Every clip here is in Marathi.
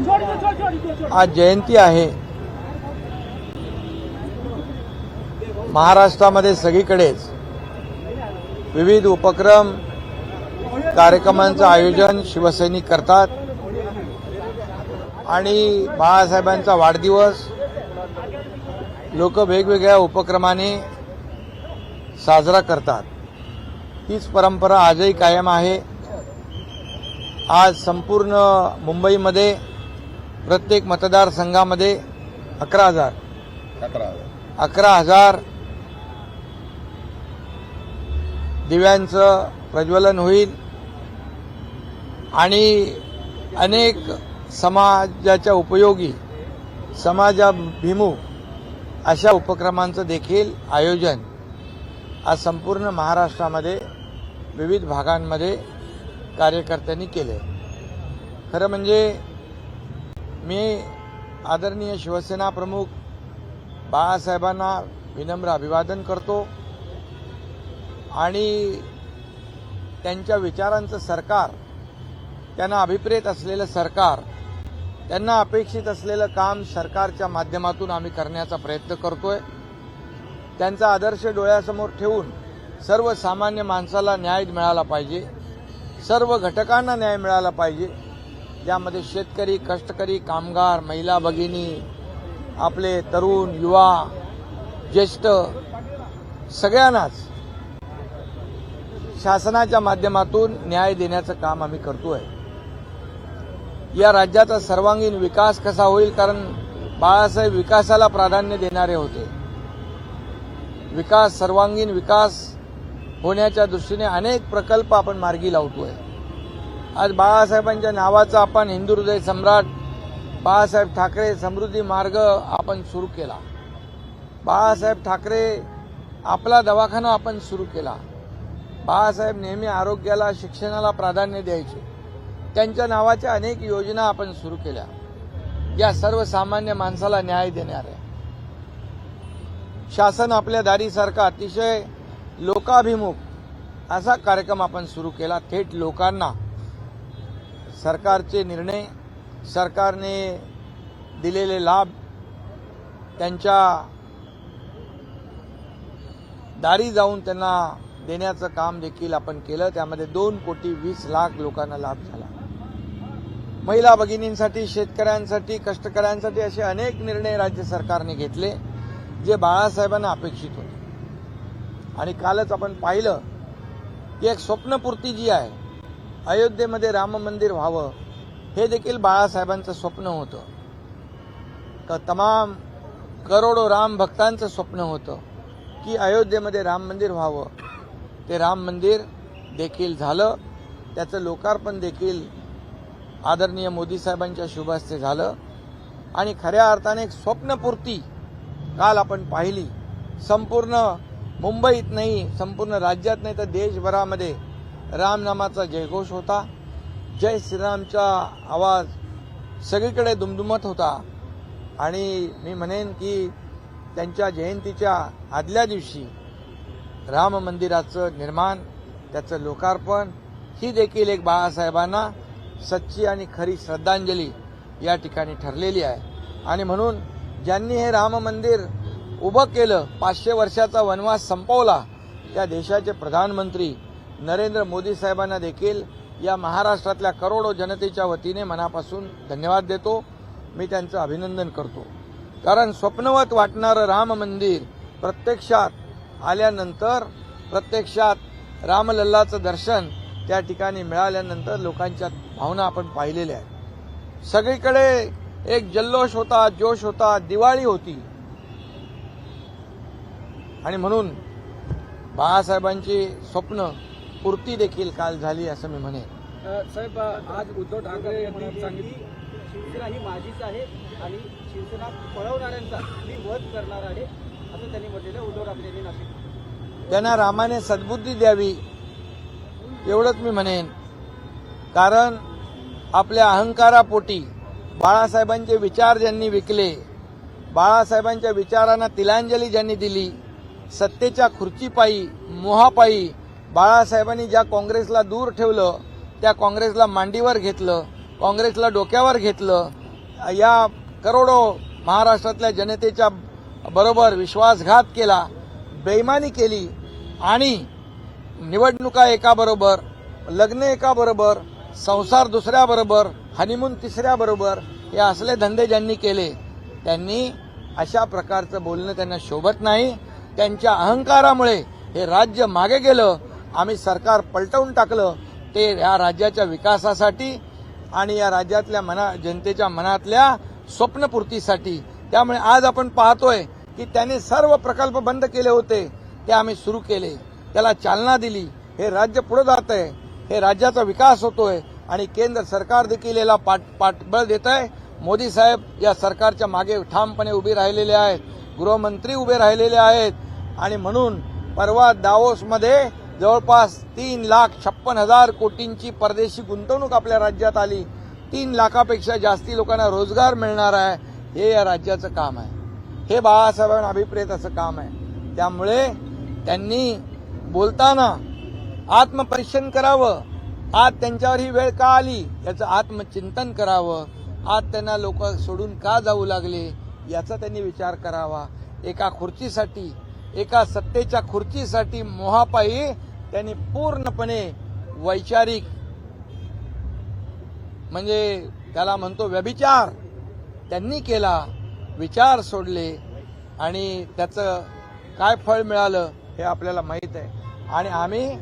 आज जयंती आहे. महाराष्ट्रामध्ये सगळीकडेच विविध उपक्रम कार्यक्रमांचं आयोजन शिवसैनिक करतात. आणि बाळासाहेबांचा वाढदिवस लोक वेगवेगळ्या उपक्रमाने साजरा करतात. तीच परंपरा आजही कायम आहे. आज संपूर्ण मुंबईमध्ये प्रत्येक मतदारसंघामध्ये अकरा हजार. अकरा हजार. दिव्यांचं प्रज्वलन होईल आणि अनेक समाजाच्या उपयोगी समाजाभिमुख अशा उपक्रमांचं देखील आयोजन आज संपूर्ण महाराष्ट्रामध्ये विविध भागांमध्ये कार्यकर्त्यांनी केले खरं म्हणजे मी आदरणीय शिवसेना प्रमुख बाळासाहेबांना विनम्र अभिवादन करतो आणि त्यांच्या विचारांचं सरकार त्यांना अभिप्रेत असलेलं सरकार त्यांना अपेक्षित असलेलं काम सरकारच्या माध्यमातून आम्ही करण्याचा प्रयत्न करतोय. त्यांचा आदर्श डोळ्यासमोर ठेवून सर्वसामान्य माणसाला न्याय मिळाला पाहिजे. सर्व घटकांना न्याय मिळाला पाहिजे. ज्यामध्ये शेतकरी कष्टकरी कामगार महिला भगिनी आपले तरुण युवा ज्येष्ठ सगळ्यांनाच शासनाच्या माध्यमातून न्याय देण्याचं काम आम्ही करतोय. या राज्याचा सर्वांगीण विकास कसा होईल? कारण बाळासाहेब विकासाला प्राधान्य देणारे होते. विकास सर्वांगीण विकास होण्याच्या दृष्टीने अनेक प्रकल्प आपण मार्गी लावतोय. आज बाळासाहेबांच्या नावाचं आपण हिंदू हृदय सम्राट बाळासाहेब ठाकरे समृद्धी मार्ग आपण सुरू केला. बाळासाहेब ठाकरे आपला दवाखाना आपण सुरू केला. बाळासाहेब नेहमी आरोग्याला शिक्षणाला प्राधान्य द्यायचे. त्यांच्या नावाच्या अनेक योजना आपण सुरू केल्या. या सर्वसामान्य माणसाला न्याय देणाऱ्या शासन आपल्या दारीसारखा अतिशय लोकाभिमुख असा कार्यक्रम आपण सुरू केला. थेट लोकांना सरकारचे निर्णय सरकारने दिलेले लाभ त्यांच्या दारी जाऊन त्यांना देण्याचं काम देखील आपण केलं. त्यामध्ये दोन कोटी वीस लाख लोकांना लाभ झाला. महिला भगिनींसाठी शेतकऱ्यांसाठी कष्टकऱ्यांसाठी असे अनेक निर्णय राज्य सरकारने घेतले जे बाळासाहेबांना अपेक्षित होते. आणि कालच आपण पाहिलं की एक स्वप्नपूर्ती जी आहे अयोध्येमध्ये राम मंदिर व्हावं हे देखील बाळासाहेबांचं स्वप्न होतं. तर तमाम करोडो राम भक्तांचं स्वप्न होतं की अयोध्येमध्ये राम मंदिर व्हावं. ते राम मंदिर देखील झालं. त्याचं लोकार्पण देखील आदरणीय मोदी साहेबांच्या शुभास्ते झालं. आणि खऱ्या अर्थाने एक स्वप्नपूर्ती काल आपण पाहिली. संपूर्ण मुंबईत नाही संपूर्ण राज्यात नाही तर देशभरामध्ये रामनामाचा जयघोष होता. जय श्रीरामचा आवाज सगळीकडे दुमदुमत होता. आणि मी म्हणेन की त्यांच्या जयंतीच्या आदल्या दिवशी राम मंदिराचं निर्माण त्याचं लोकार्पण ही देखील एक बाळासाहेबांना सच्ची आणि खरी श्रद्धांजली या ठिकाणी ठरलेली आहे. आणि म्हणून ज्यांनी हे राम मंदिर उभं केलं पाचशे वर्षाचा वनवास संपवला त्या देशाचे प्रधानमंत्री नरेंद्र मोदी साहेबांना देखील या महाराष्ट्रातल्या करोडो जनतेच्या वतीने मनापासून धन्यवाद देतो. मी त्यांचं अभिनंदन करतो. कारण स्वप्नवत वाटणारं राम मंदिर प्रत्यक्षात आल्यानंतर प्रत्यक्षात रामलल्लाचं दर्शन त्या ठिकाणी मिळाल्यानंतर लोकांच्या भावना आपण पाहिलेल्या आहेत. सगळीकडे एक जल्लोष होता जोश होता दिवाळी होती. आणि म्हणून बाळासाहेबांची स्वप्न पूर्ती देखील काल झाली असं मी म्हणेन. साहेब आज उद्धव ठाकरे यांनी सांगितलं शिवसेना ही माझीच आहे आणि शिवसेना पळवणाऱ्यांचा मी वध करणार आहे असं त्यांनी म्हटलेलं उद्धव ठाकरे यांनी नाशिक त्यांना रामाने सद्बुद्धी द्यावी एवढंच मी म्हणेन. कारण आपल्या अहंकारापोटी बाळासाहेबांचे विचार ज्यांनी विकले बाळासाहेबांच्या विचारांना तिलांजली ज्यांनी दिली सत्तेच्या खुर्चीपायी मोहापायी बाळासाहेबांनी ज्या काँग्रेसला दूर ठेवलं त्या काँग्रेसला मांडीवर घेतलं काँग्रेसला डोक्यावर घेतलं या करोडो महाराष्ट्रातल्या जनतेच्या बरोबर विश्वासघात केला बेईमानी केली आणि निवडणुका एकाबरोबर लग्न एकाबरोबर संसार दुसऱ्याबरोबर हनीमून तिसऱ्याबरोबर हे असले धंदे ज्यांनी केले त्यांनी अशा प्रकारचं बोलणं त्यांना शोभत नाही. त्यांच्या अहंकारामुळे हे राज्य मागे गेलं आम्ही सरकार पलटवून टाकलं ते या राज्याच्या विकासासाठी आणि या राज्यातल्या मना जनतेच्या मनातल्या स्वप्नपूर्तीसाठी. त्यामुळे आज आपण पाहतोय की त्यांनी सर्व प्रकल्प बंद केले होते ते आम्ही सुरू केले. त्याला चालना दिली. हे राज्य पुढे जात आहे. हे राज्याचा विकास होतोय आणि केंद्र सरकार देखील याला पाठ पाठबळ देत आहे मोदी साहेब या सरकारच्या मागे ठामपणे उभे राहिलेले आहेत. गृहमंत्री उभे राहिलेले आहेत. आणि म्हणून परवा दावोसमध्ये जवळपास तीन लाख छप्पन हजार कोटींची परदेशी गुंतवणूक आपल्या राज्यात आली. तीन लाखापेक्षा जास्ती लोकांना रोजगार मिळणार आहे. हे या राज्याचं काम आहे. हे बाळासाहेबांना अभिप्रेत असं काम आहे. त्यामुळे त्यांनी बोलताना आत्मपरीक्षण करावं. आज त्यांच्यावर ही वेळ का आली? याचं आत्मचिंतन करावं. आज त्यांना लोक सोडून का जाऊ लागले? याचा त्यांनी विचार करावा. एका खुर्चीसाठी एका सत्तेच्या खुर्चीसाठी मोहापायी त्यांनी पूर्णपणे वैचारिक म्हणजे त्याला म्हणतो व्यभिचार त्यांनी केला विचार सोडले आणि त्याचं काय फळ मिळालं हे आपल्याला माहीत आहे. आणि आम्ही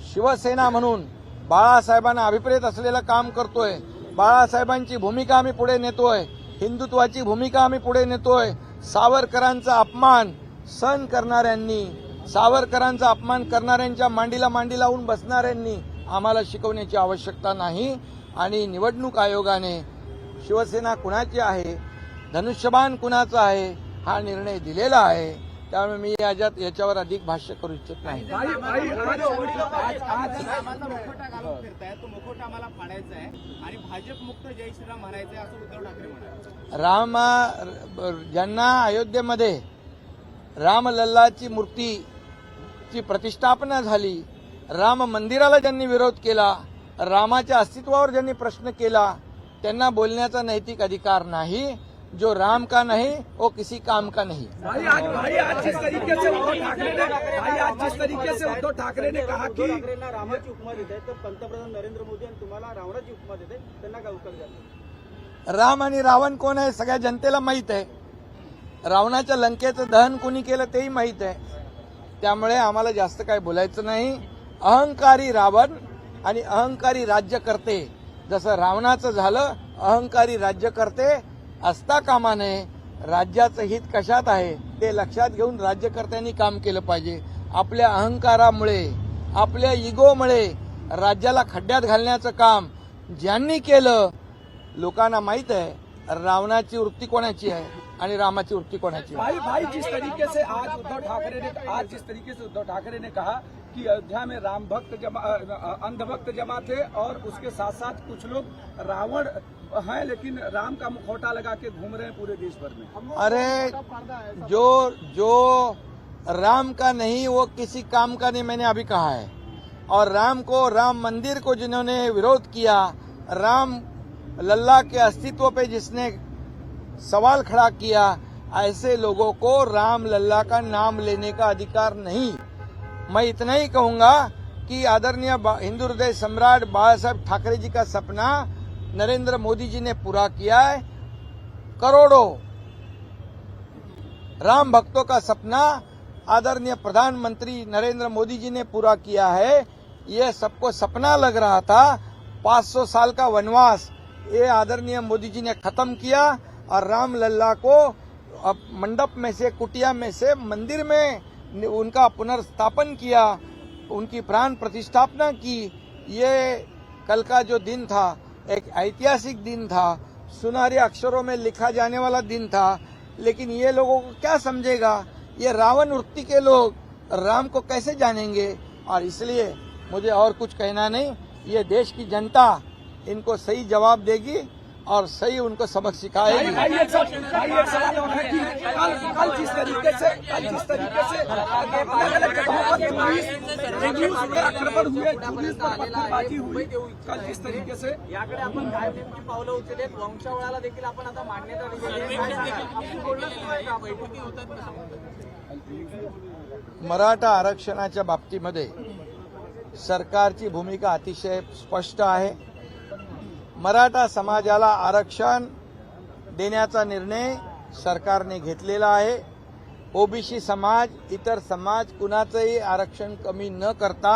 शिवसेना म्हणून बाळासाहेबांना अभिप्रेत असलेलं काम करतोय. बाळासाहेबांची भूमिका आम्ही पुढे नेतोय. हिंदुत्वाची भूमिका आम्ही पुढे नेतोय. सावरकरांचा अपमान सहन करणाऱ्यांनी सावरकरांचा अपमान करणाऱ्यांच्या मांडीला मांडी लावून बसणाऱ्यांनी आम्हाला शिकवण्याची आवश्यकता नाही आणि निवडणूक आयोगाने शिवसेना कुणाची आहे धनुष्यबाण कुणाचा आहे हा निर्णय दिलेला आहे. त्यामुळे मी याच्यात याच्यावर अधिक भाष्य करू इच्छित नाही. राम ज्यांना अयोध्येमध्ये रामलल्लाची मूर्तीची प्रतिष्ठापना झाली. राम मंदिराला ज्यांनी विरोध केला रामाच्या अस्तित्वावर ज्यांनी प्रश्न केला त्यांना बोलण्याचा नैतिक अधिकार नाही. जो राम का नहीं वो किसी काम का नहीं. भाई आज भाई आज जिस तरीके से उद्धव ठाकरे ने भाई आज जिस तरीके से उद्धव ठाकरे ने कहा की ठाकरेंना रामाची उपमा देत आहे तर पंतप्रधान नरेंद्र मोदी आणि तुम्हाला रावणाची उपमा देते त्यांना काय उत्तर द्याल? राम आणि रावण कोण आहे सगळ्या जनतेला माहीत आहे. रावणाच्या लंकेचं दहन कोणी केलं तेही माहीत आहे. त्यामुळे आम्हाला जास्त काय बोलायचं नाही. अहंकारी रावण आणि अहंकारी राज्यकर्ते जसं रावणाचं झालं अहंकारी राज्यकर्ते असता कामा नये राज्याचं हित कशात आहे ते लक्षात घेऊन राज्यकर्त्यांनी काम केलं पाहिजे. आपल्या अहंकारामुळे आपल्या इगोमुळे राज्याला खड्ड्यात घालण्याचं काम ज्यांनी केलं लोकांना माहीत आहे रावणाची वृत्ती कोणाची आहे? आणि रामाची वृत्ती कोणाची? आहे भाई भाई जिस तरीके से आज उद्धव ठाकरे ने आज जिस तरीके से उद्धव ठाकरे ने कहा कि अयोध्या में राम भक्त जमा अंधभक्त जमा थे और उसके साथ साथ कुछ लोग रावण हैं लेकिन राम का मुखौटा लगा के घूम रहे हैं पूरे देश भर में। अरे जो जो राम का नहीं वो किसी काम का नहीं मैंने अभी कहा है। और राम को राम मंदिर को जिन्होंने विरोध किया राम लल्ला के अस्तित्व पे जिसने सवाल खड़ा किया, ऐसे लोगों को राम लल्ला का नाम लेने का अधिकार नहीं। मैं इतना ही कहूँगा कि आदरणीय हिंदू हृदय सम्राट बाला साहेब ठाकरे जी का सपना नरेंद्र मोदी जी ने पूरा किया है। करोड़ों राम भक्तों का सपना आदरणीय प्रधानमंत्री नरेंद्र मोदी जी ने पूरा किया है। ये सबको सपना लग रहा था। 500 साल का वनवास ये आदरणीय मोदी जी ने खत्म किया। और राम लल्ला को मंडप में से, कुटिया में से, मंदिर में उनका पुनर्स्थापन किया, उनकी प्राण प्रतिष्ठापना की। ये कल का जो दिन था, एक ऐतिहासिक दिन था। सुनहरे अक्षरों में लिखा जाने वाला दिन था। लेकिन ये लोगों को क्या समझेगा? ये रावण वृत्ति के लोग राम को कैसे जानेंगे? और इसलिए मुझे और कुछ कहना नहीं। ये देश की जनता इनको सही जवाब देगी। और सही उनको सबक सिखाएगी। है कल कल जिस तरीके से कल जिस तरीके से अलग अलग जगहों पर पुलिस पुलिस पर आक्रमण हुए पुलिस पर पत्थरबाजी हुई कल जिस तरीके से। याकडे आपण काय नेमकी पावलं उचललेत वंशावळाला देखील आपण आता मान्यता दिलेली आहे. काय सांगाल? आपण बोलणं सुरू आहे का? बैठकी होतात मराठा आरक्षणाच्या बाबतीमध्ये सरकारची भूमिका अतिशय स्पष्ट आहे. मराठा समाजाला आरक्षण देण्याचा निर्णय सरकारने घेतलेला आहे. ओबीसी समाज इतर समाज कुणाचंही आरक्षण कमी न करता